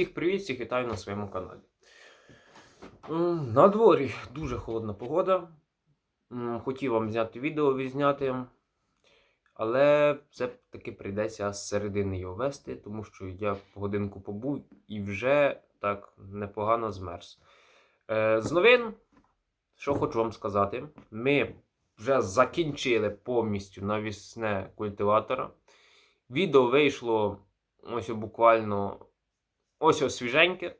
Всіх привіт, всіх вітаю на своєму каналі. На дворі дуже холодна погода. Хотів вам зняти відео відзняти, але все-таки прийдеться з середини його вести, тому що я годинку побув і вже так непогано змерз. Е, З новин, що хочу вам сказати, ми вже закінчили повністю навісне культиватора. Відео вийшло ось буквально ось ось свіженьке.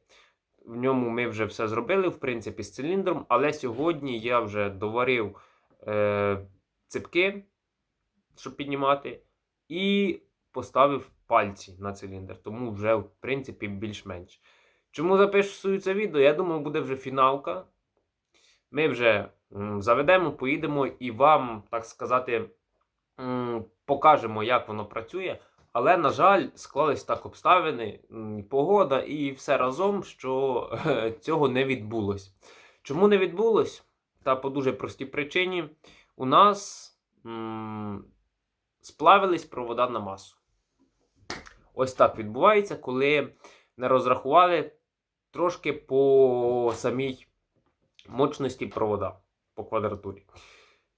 В ньому ми вже все зробили, в принципі, з циліндром. Але сьогодні я вже доварив е, ципки, щоб піднімати, і поставив пальці на циліндр. Тому вже, в принципі, більш-менш. Чому записую це відео? Я думаю, буде вже фіналка. Ми вже заведемо, поїдемо і вам, так сказати, покажемо, як воно працює. Але, на жаль, склались так обставини, погода і все разом, що е, цього не відбулось. Чому не відбулось? Та по дуже простій причині. У нас м, сплавились провода на масу. Ось так відбувається, коли не розрахували трошки по самій мощності провода по квадратурі.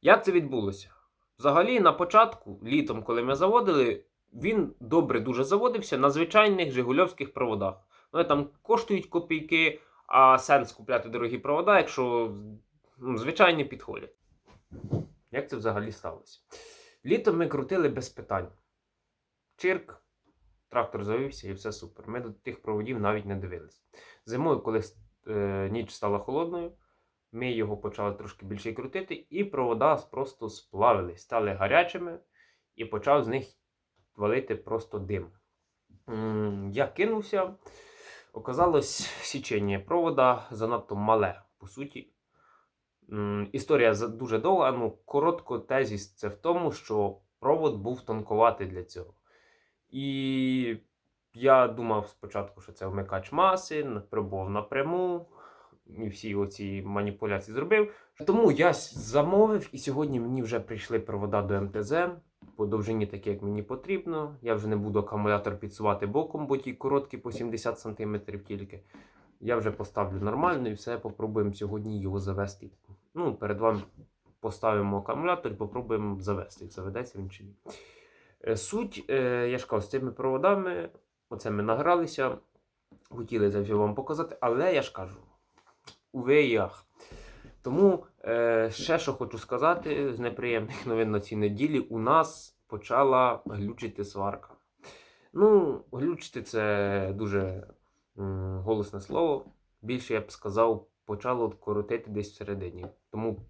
Як це відбулося? Взагалі, на початку, літом, коли ми заводили, він добре дуже заводився на звичайних жигульовських проводах. Вони там коштують копійки, а сенс купляти дорогі провода, якщо ну, звичайні підходять. Як це взагалі сталося? Літом ми крутили без питань. Чирк, трактор завівся і все супер. Ми до тих проводів навіть не дивились. Зимою, коли е, ніч стала холодною, ми його почали трошки більше крутити, і провода просто сплавились, стали гарячими, і почав з них валити просто дим. Я кинувся. Оказалось, січення провода занадто мале, по суті. Історія дуже довга, ну коротко тезіс це в тому, що провод був тонковатий для цього. І я думав спочатку, що це вмикач маси, пробував напряму, всі оці маніпуляції зробив. Тому я замовив, і сьогодні мені вже прийшли провода до МТЗ по довжині, такі, як мені потрібно. Я вже не буду акумулятор підсувати боком, бо ті короткі по 70 см тільки. Я вже поставлю нормально і все, попробуємо сьогодні його завести. Ну, перед вами поставимо акумулятор і попробуємо завести. Заведеться він чи ні. Е, Суть, е, я ж кажу, з цими проводами, оце ми награлися, хотіли це вам показати, але я ж кажу, уве і ах. Тому е, ще що хочу сказати з неприємних новин на цій неділі, у нас почала глючити сварка. Ну, глючити це дуже м, голосне слово. Більше я б сказав, почало коротити десь всередині. Тому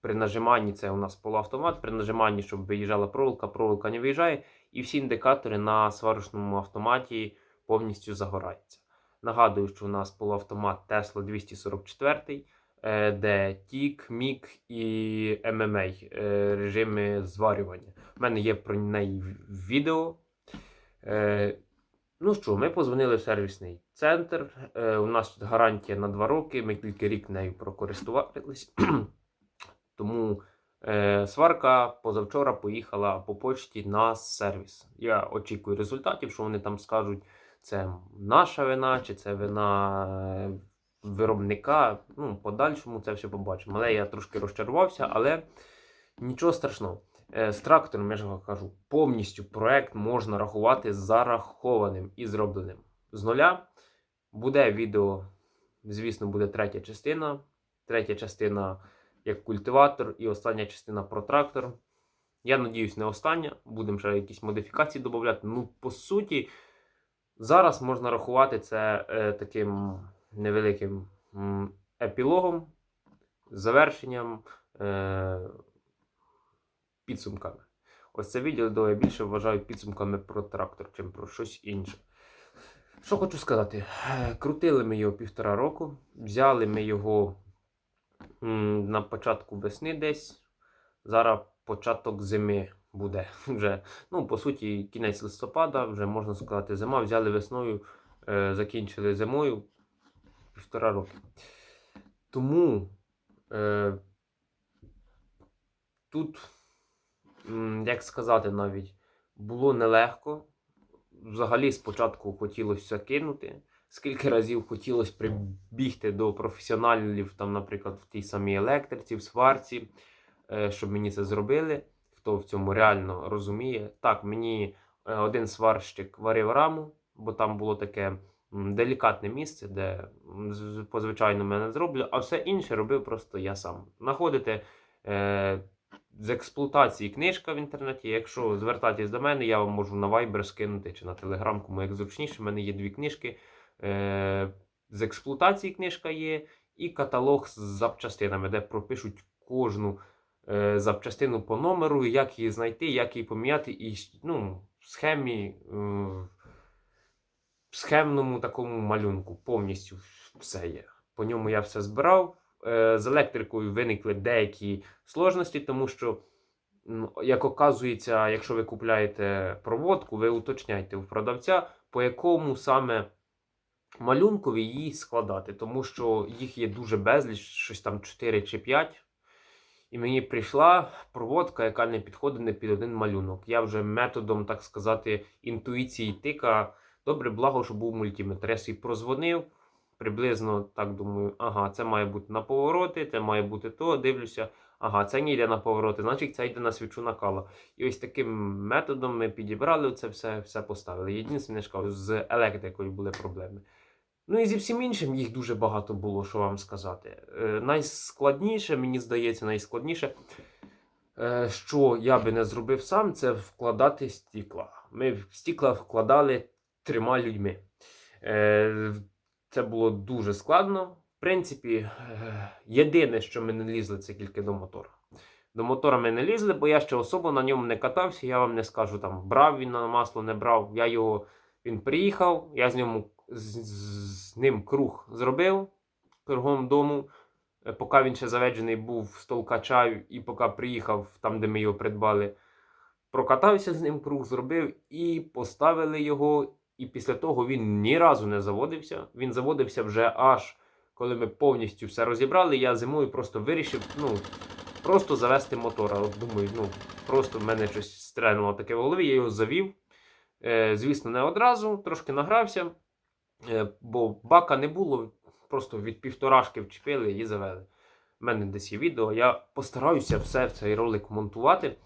при нажиманні це у нас полуавтомат, при нажиманні, щоб виїжджала проволока, проволока не виїжджає, і всі індикатори на сварочному автоматі повністю загораються. Нагадую, що у нас полуавтомат Tesla 244, е, де TIG, MIG і MMA е, режими зварювання. У мене є про неї відео. Е, Ну що, ми позвонили в сервісний центр. У нас гарантія на 2 роки. Ми тільки рік нею прокористувалися. Тому сварка позавчора поїхала по почті на сервіс. Я очікую результатів, що вони там скажуть, це наша вина, чи це вина е, виробника. Ну, подальшому це все побачимо. Але я трошки розчарувався, але нічого страшного. Е, З трактором, я ж кажу, повністю проект можна рахувати зарахованим і зробленим. З нуля буде відео, звісно, буде третя частина. Третя частина як культиватор, і остання частина про трактор. Я надіюсь, не остання. Будемо ще якісь модифікації додати. Ну, по суті, зараз можна рахувати це е, таким невеликим епілогом, завершенням, е, підсумками. Ось це відео я більше вважаю підсумками про трактор, чим про щось інше. Що хочу сказати? Е, Крутили ми його півтора року, взяли ми його на початку весни десь. Зараз початок зими буде. Вже, ну, по суті, кінець листопада, вже можна сказати, зима. Взяли весною, е, закінчили зимою півтора роки. Тому е, тут, як сказати навіть, було нелегко. Взагалі спочатку хотілося кинути. скільки разів хотілося прибігти до професіоналів, там, наприклад, в тій самій електриці, в сварці, е, щоб мені це зробили. Хто в цьому реально розуміє. Так, мені е, один сварщик варив раму, бо там було таке делікатне місце, де позвичайно мене зроблю, а все інше робив просто я сам. Знаходите е, з експлуатації книжка в інтернеті. Якщо звертатись до мене, я вам можу на Viber скинути чи на Telegram, кому як зручніше. У мене є дві книжки. Е, з експлуатації книжка є, і каталог з запчастинами, де пропишуть кожну запчастину по номеру, як її знайти, як її поміняти, і ну, в схемі, е, в схемному такому малюнку повністю все є. По ньому я все збирав. Е, з електрикою виникли деякі сложності, тому що, як оказується, якщо ви купляєте проводку, ви уточняєте у продавця, по якому саме малюнкові її складати, тому що їх є дуже безліч, щось там 4 чи 5. І мені прийшла проводка, яка не підходить не під один малюнок. Я вже методом, так сказати, інтуїції тика. Добре, благо, що був мультиметр. Я собі прозвонив, приблизно так думаю, ага, це має бути на повороти, це має бути то. Дивлюся, ага, це не йде на повороти, значить це йде на свічу накала. І ось таким методом ми підібрали це все, все поставили. Єдине, кажу, з електрикою були проблеми. Ну і зі всім іншим їх дуже багато було, що вам сказати. Е, найскладніше, мені здається, найскладніше, е, що я би не зробив сам, це вкладати стікла. Ми в стікла вкладали трьома людьми. Е, це було дуже складно. В принципі, е, єдине, що ми не лізли, це тільки до мотора. До мотора ми не лізли, бо я ще особо на ньому не катався. Я вам не скажу, там брав він на масло, не брав. Я його, він приїхав, я з ньому з, з- ним круг зробив кругом дому. Е, Поки він ще заведений був з толкача, і поки приїхав там, де ми його придбали, прокатався з ним круг, зробив і поставили його. І після того він ні разу не заводився. Він заводився вже аж коли ми повністю все розібрали. Я зимою просто вирішив, ну, просто завести мотора. От думаю, ну, просто в мене щось стрельнуло таке в голові, я його завів. Е, звісно, не одразу, трошки награвся, бо бака не було, просто від півторашки вчепили і завели. У мене десь є відео. Я постараюся все в цей ролик монтувати.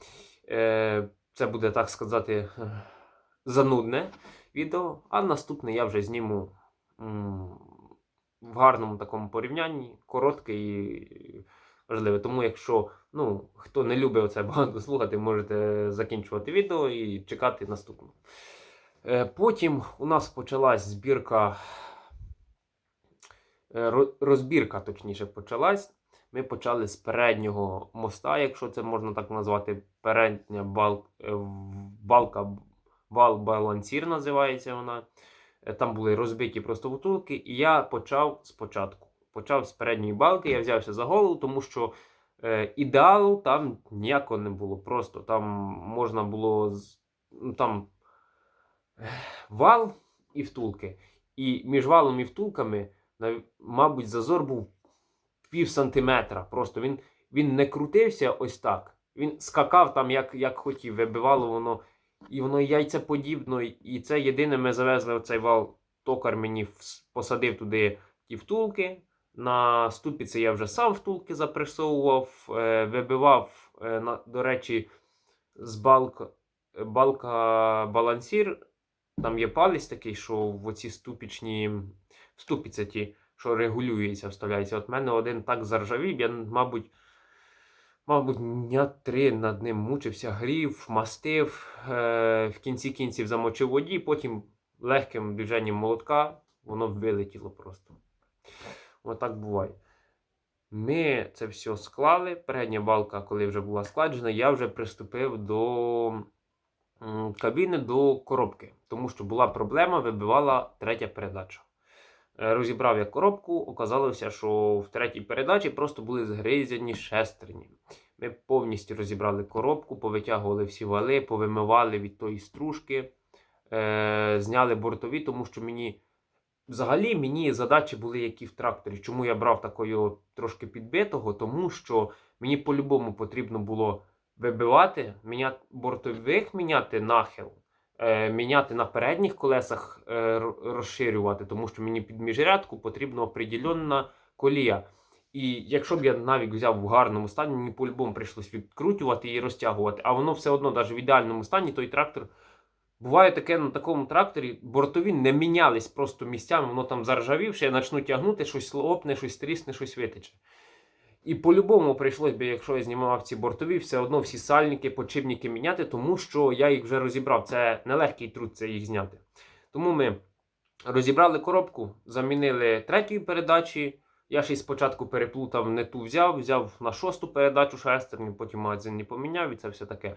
Е, це буде, так сказати, е, занудне відео, а наступне я вже зніму в гарному такому порівнянні, коротке і важливе. Тому, якщо ну, хто не любить оце багато слухати, можете закінчувати відео і чекати наступного. Е, Потім у нас почалась збірка, е, розбірка, точніше, почалась. Ми почали з переднього моста, якщо це можна так назвати, передня бал, е, балка, вал балансір називається вона. Там були розбиті просто втулки, і я почав спочатку. Почав з передньої балки, я взявся за голову, тому що е, ідеалу там ніякого не було. Просто там можна було ну, там вал і втулки. І між валом і втулками, мабуть, зазор був пів сантиметра. Просто він, він не крутився ось так. Він скакав там, як, як хотів, вибивало воно. І воно яйцеподібно. І це єдине ми завезли оцей вал. Токар мені посадив туди ті втулки. На ступіці я вже сам втулки запресовував, е, вибивав, е, до речі, з балка, балка балансір. Там є палець такий, що в оці ступічні ступіці ті, що регулюється, вставляється. От мене один так заржавів, я, мабуть, мабуть, дня три над ним мучився, грів, мастив, е, в кінці кінців замочив воді, потім легким движенням молотка воно вилетіло просто. Отак буває. Ми це все склали. Передня балка, коли вже була складена, я вже приступив до кабіни, до коробки, тому що була проблема, вибивала третя передача. Е, Розібрав я коробку, оказалося, що в третій передачі просто були згризані шестерні. Ми повністю розібрали коробку, повитягували всі вали, повимивали від тої стружки, е, зняли бортові, тому що мені взагалі мені задачі були які в тракторі. Чому я брав такого трошки підбитого? Тому що мені по-любому потрібно було вибивати, міняти, бортових міняти нахил, е, міняти на передніх колесах, е, розширювати, тому що мені під міжрядку потрібна определенна колія. І якщо б я навіть взяв в гарному стані, мені по-любому прийшлось відкрутювати і розтягувати, а воно все одно, навіть в ідеальному стані, той трактор. Буває таке на такому тракторі, бортові не мінялись просто місцями, воно там заржавівше, я почну тягнути, щось лопне, щось трісне, щось витече. І по-любому прийшлось би, якщо я знімав ці бортові, все одно всі сальники, подшипники міняти, тому що я їх вже розібрав. Це нелегкий труд це їх зняти. Тому ми розібрали коробку, замінили третьої передачі. Я ще й спочатку переплутав, не ту взяв, взяв на шосту передачу шестерню, потім магазин не поміняв і це все таке.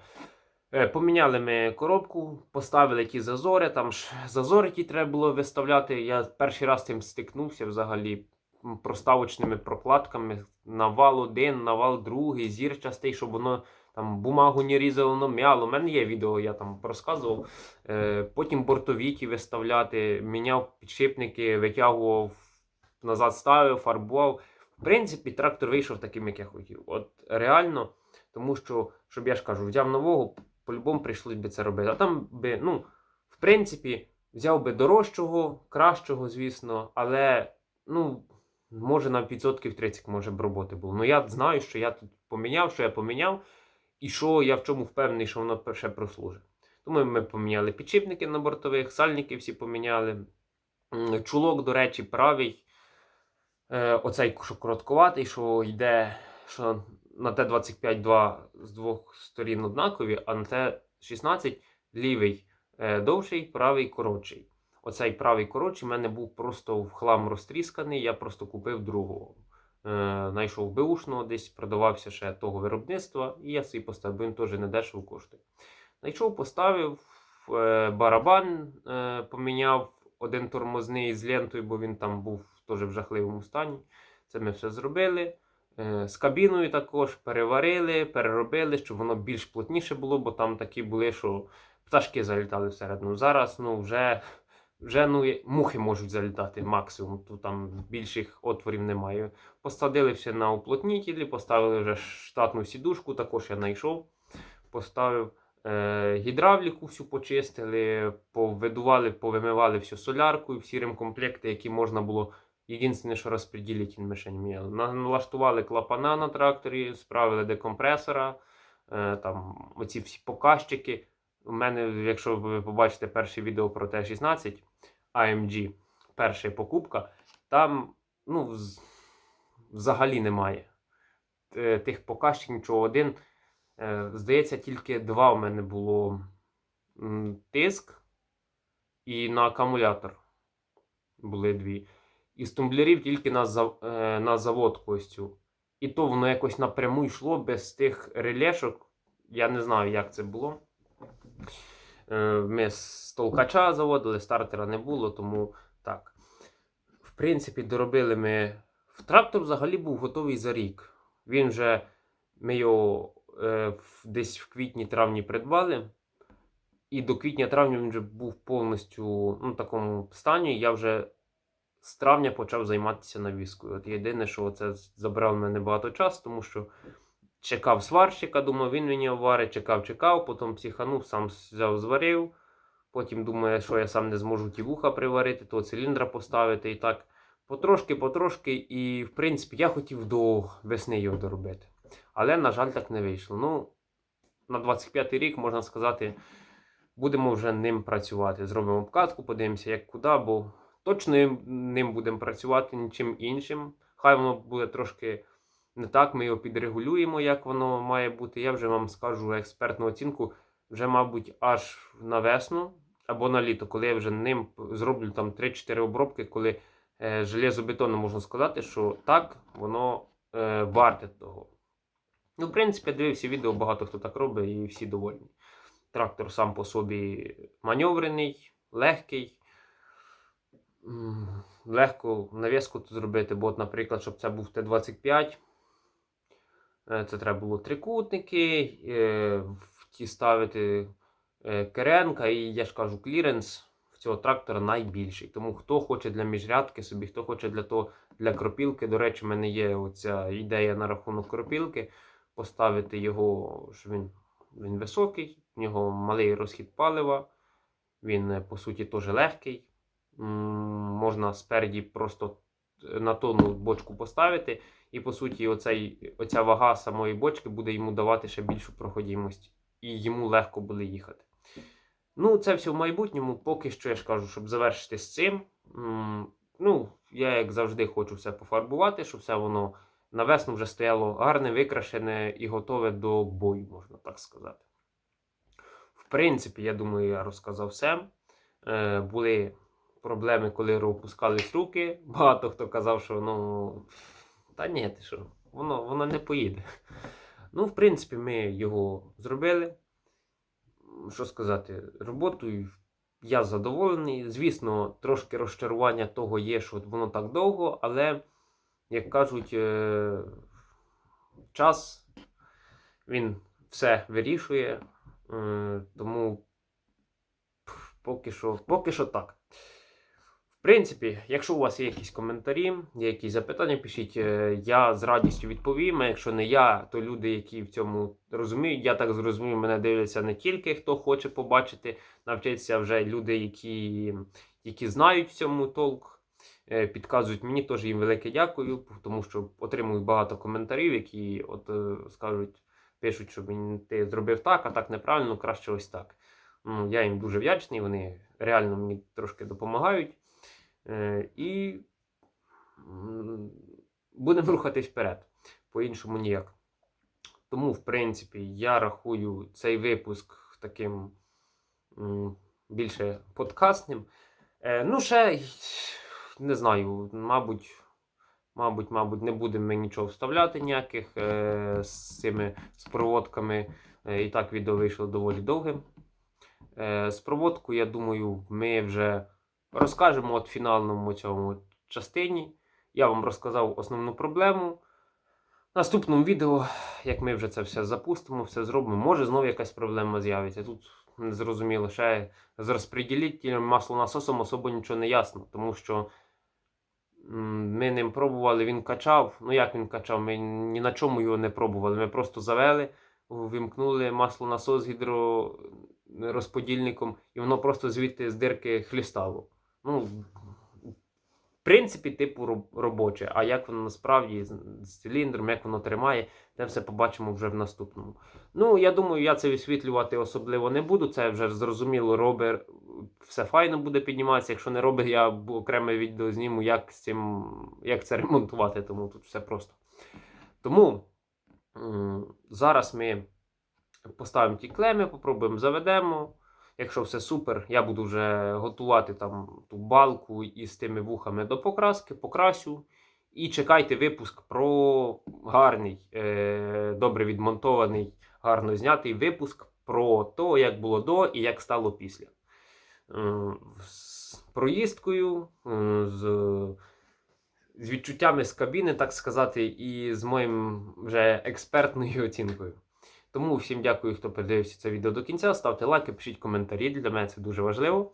Е, Поміняли ми коробку, поставили ті зазори, там ж зазори ті треба було виставляти. Я перший раз цим стикнувся взагалі проставочними прокладками на вал один, на вал другий, зірчастий, щоб воно там бумагу не різало, воно м'яло. У мене є відео, я там розказував. Е, Потім бортові ті виставляти, міняв підшипники, витягував назад, ставив, фарбував. В принципі, трактор вийшов таким, як я хотів. От реально, тому що, щоб я ж кажу, взяв нового, по-любому прийшлось би це робити. А там би, ну, в принципі, взяв би дорожчого, кращого, звісно, але, ну, може на відсотків 30 може б роботи було. Ну я знаю, що я тут поміняв, що я поміняв, і що я в чому впевнений, що воно ще прослужить. Тому ми поміняли підшипники на бортових, сальники всі поміняли. Чулок, до речі, правий. Е, оцей що короткуватий, що йде, що на Т-25-2 з двох сторін однакові, а на Т-16 лівий е, довший, правий коротший. Оцей правий коротший в мене був просто в хлам розтрісканий, я просто купив другого. Е, Знайшов беушного, десь продавався ще того виробництва, і я собі поставив, він теж не дешево коштує. Знайшов, поставив е, барабан, е, поміняв один тормозний з лентою, бо він там був теж в жахливому стані. Це ми все зробили. Е, З кабіною також переварили, переробили, щоб воно більш плотніше було, бо там такі були, що пташки залітали всередину. Зараз ну, вже, вже ну, мухи можуть залітати максимум, то там більших отворів немає. Посадили все на уплотнітелі, поставили вже штатну сідушку, також я знайшов, поставив. Е, гідравліку всю почистили, повидували, повимивали всю солярку, всі ремкомплекти, які можна було. Єдине, що не міняли. На- Налаштували клапана на тракторі, справили декомпресора, е, там оці всі показчики. У мене, якщо ви побачите перше відео про Т-16 AMG, перша покупка, там ну, взагалі немає е, тих показчиків, нічого один. Е, Здається, тільки два у мене було тиск і на акумулятор були дві. І з тумблерів тільки на, е, на заводку ось. І то воно якось напряму йшло без тих релешок. Я не знаю, як це було. Е, Ми з толкача заводили, стартера не було, тому так. В принципі, доробили ми. Трактор взагалі був готовий за рік. Він вже ми його е, десь в квітні-травні придбали. І до квітня-травня він вже був повністю ну, в такому стані. Я вже з травня почав займатися навіскою. От єдине, що це забрало мене багато часу, тому що чекав сварщика, думав, він мені оварить, чекав, чекав, потім психанув, сам взяв, зварив. Потім думає, що я сам не зможу ті вуха приварити, то циліндра поставити і так. Потрошки, потрошки, і в принципі я хотів до весни його доробити. Але, на жаль, так не вийшло. Ну, на 25-й рік, можна сказати, будемо вже ним працювати. Зробимо обкатку, подивимося, як куди, бо точно ним- будемо працювати нічим іншим. Хай воно буде трошки не так, ми його підрегулюємо, як воно має бути. Я вже вам скажу експертну оцінку, вже, мабуть, аж на весну або на літо, коли я вже ним зроблю там 3-4 обробки, коли е, железобетонно можна сказати, що так, воно е, варте того. Ну, в принципі, я дивився відео, багато хто так робить, і всі довольні. Трактор сам по собі маневрений, легкий. Легко навіску тут зробити, бо, от, наприклад, щоб це був Т-25, е, це треба було трикутники, е, ті ставити е, керенка, і я ж кажу, кліренс в цього трактора найбільший. Тому хто хоче для міжрядки собі, хто хоче для того, для кропілки. До речі, в мене є оця ідея на рахунок кропілки, поставити його, що він, він високий, в нього малий розхід палива. Він, е, по суті, теж легкий. Можна спереді просто е, на тонну бочку поставити, і по суті, оцей, оця вага самої бочки буде йому давати ще більшу проходимость, і йому легко буде їхати. Ну, це все в майбутньому. Поки що я ж кажу, щоб завершити з цим. Ну, я, як завжди, хочу все пофарбувати, щоб все воно на весну вже стояло гарне, викрашене і готове до бою, можна так сказати. В принципі, я думаю, я розказав все. Е, були проблеми, коли опускались руки. Багато хто казав, що ну. Та ні, ти що, воно, воно не поїде. Ну, в принципі, ми його зробили. Що сказати, роботою я задоволений. Звісно, трошки розчарування того є, що воно так довго, але, як кажуть, е, час він все вирішує. Е, Тому поки що, поки що так. В принципі, якщо у вас є якісь коментарі, є якісь запитання, пишіть, е, я з радістю відповім. А якщо не я, то люди, які в цьому розуміють, я так зрозумів, мене дивляться не тільки хто хоче побачити, навчитися вже люди, які, які знають в цьому толк, е, підказують мені, теж їм велике дякую, тому що отримую багато коментарів, які от е, скажуть, пишуть, що «Мені ти зробив так, а так неправильно, краще ось так. Ну, я їм дуже вдячний, вони реально мені трошки допомагають. Е, І будемо рухатись вперед. По-іншому ніяк. Тому, в принципі, я рахую цей випуск таким більше подкастним. Е, Ну, ще не знаю, мабуть, мабуть, мабуть, не будемо ми нічого вставляти ніяких е, з цими з проводками. І так відео вийшло доволі довгим. З проводкою, я думаю, ми вже розкажемо от фінальному цьому частині. Я вам розказав основну проблему. В наступному відео, як ми вже це все запустимо, все зробимо, може знову якась проблема з'явиться. Тут незрозуміло, ще з розподілителем маслонасосом особо нічого не ясно, тому що ми ним пробували, він качав. Ну як він качав? Ми ні на чому його не пробували. Ми просто завели, вимкнули маслонасос гідророзподільником, і воно просто звідти з дирки хлістало. Ну, в принципі, типу робоче. А як воно насправді з, циліндром, як воно тримає, це все побачимо вже в наступному. Ну, я думаю, я це висвітлювати особливо не буду. Це вже зрозуміло, робер все файно буде підніматися. Якщо не робить, я окреме відео зніму, як з цим, як це ремонтувати, тому тут все просто. Тому зараз ми поставимо ті клеми, попробуємо заведемо. Якщо все супер, я буду вже готувати там ту балку із тими вухами до покраски, покрасю. І чекайте випуск про гарний, е, добре відмонтований, гарно знятий випуск про те, як було до і як стало після. Е, з проїздкою, е, з, з відчуттями з кабіни, так сказати, і з моїм вже експертною оцінкою. Тому всім дякую, хто подивився це відео до кінця. Ставте лайки, пишіть коментарі. Для мене це дуже важливо.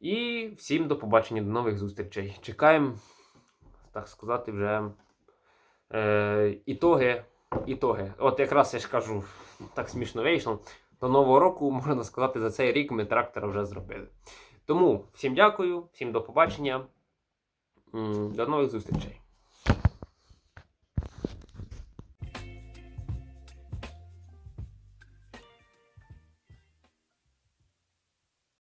І всім до побачення, до нових зустрічей. Чекаємо, так сказати, вже е, ітоги. ітоги. От якраз я ж кажу, так смішно вийшло. До нового року, можна сказати, за цей рік ми трактора вже зробили. Тому всім дякую, всім до побачення. До нових зустрічей.